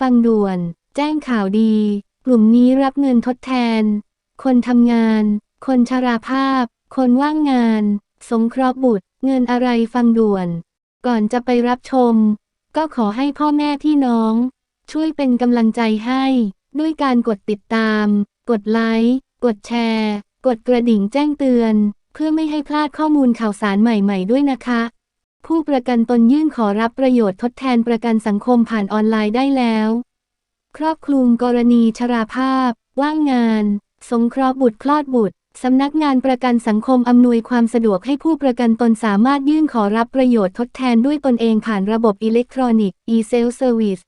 ฟังด่วน แจ้งข่าวดี กลุ่มนี้รับเงินทดแทน คนทำงาน คนชราภาพ คนว่างงาน สงเคราะห์บุตร เงินอะไรฟังด่วน ก่อนจะไปรับชม ก็ขอให้พ่อแม่พี่น้อง ช่วยเป็นกำลังใจให้ ด้วยการกดติดตาม กดไลค์ กดแชร์ กดกระดิ่งแจ้งเตือน เพื่อไม่ให้พลาดข้อมูลข่าวสารใหม่ ๆ ด้วยนะคะ ผู้ประกันตนยื่นขอรับประโยชน์ทดแทนประกันสังคมผ่านออนไลน์ได้แล้ว ครอบคลุมกรณีชราภาพ ว่างงาน สงเคราะห์บุตรคลอดบุตรสำนักงานประกันสังคมอำนวยความสะดวกให้ผู้ประกันตนสามารถยื่นขอรับประโยชน์ทดแทนด้วยตนเองผ่านระบบอิเล็กทรอนิกส์ e-self service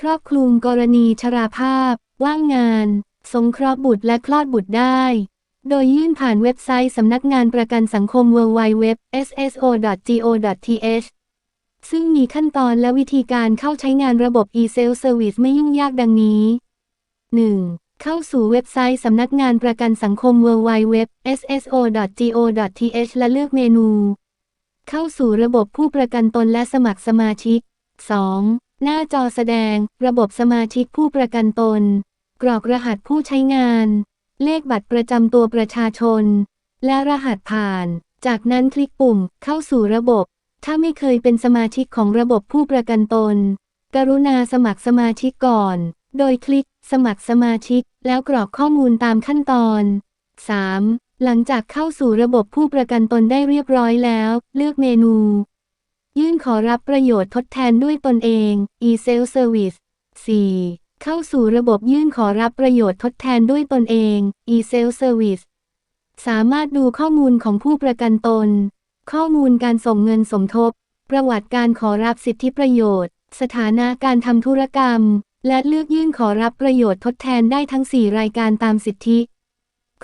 ครอบคลุมกรณีชราภาพ ว่างงาน สงเคราะห์บุตรและคลอดบุตรได้ โดยยื่นผ่านเว็บไซต์สำนักงานประกันสังคม www.sso.go.th ซึ่งมีขั้นตอนและวิธีการเข้าใช้งานระบบ e-self service ไม่ยุ่งยากดังนี้ 1. เข้าสู่เว็บไซต์สำนักงานประกันสังคม www.sso.go.th และเลือกเมนู เข้าสู่ระบบผู้ประกันตนและสมัครสมาชิก 2. หน้าจอแสดง ระบบสมาชิกผู้ประกันตน กรอกรหัสผู้ใช้งาน เลขบัตรประจำตัวประชาชน และรหัสผ่าน จากนั้นคลิกปุ่มเข้าสู่ระบบ ถ้าไม่เคยเป็นสมาชิกของระบบผู้ประกันตน กรุณาสมัครสมาชิกก่อน โดยคลิกสมัครสมาชิก แล้วกรอกข้อมูลตามขั้นตอน 3. หลังจากเข้าสู่ระบบผู้ประกันตนได้เรียบร้อยแล้ว เลือกเมนู ยื่นขอรับประโยชน์ทดแทนด้วยตนเอง e-self service 4. เข้าสู่ระบบยื่นขอรับประโยชน์ทดแทนด้วยตนเอง e-self service สามารถดูข้อมูลของผู้ประกันตน ข้อมูลการส่งเงินสมทบ ประวัติการขอรับสิทธิประโยชน์ สถานะการทำธุรกรรม และเลือกยื่นขอรับประโยชน์ทดแทนได้ทั้ง 4 รายการตามสิทธิ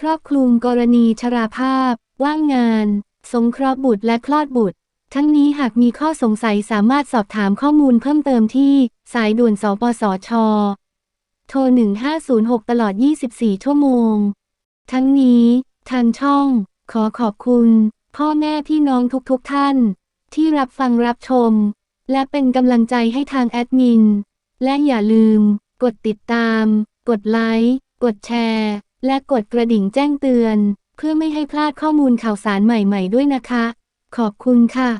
ครอบคลุมกรณีชราภาพ ว่างงาน สงเคราะห์บุตรและคลอดบุตร ทั้งนี้หากมีข้อสงสัยสามารถสอบถามข้อมูลเพิ่มเติมที่ สายด่วน สปสช โทร 1506 ตลอด 24 ชั่วโมง ทั้งนี้ทางช่อง ขอขอบคุณ พ่อแม่พี่น้องทุกๆทท่าน ที่รับฟังรับชม และเป็นกำลังใจให้ทางแอดมิน และอย่าลืม กดติดตาม กดไลค์ กดแชร์ และกดกระดิ่งแจ้งเตือน เพื่อไม่ให้พลาดข้อมูลข่าวสารใหม่ๆด้วยนะคะ ขอบคุณค่ะ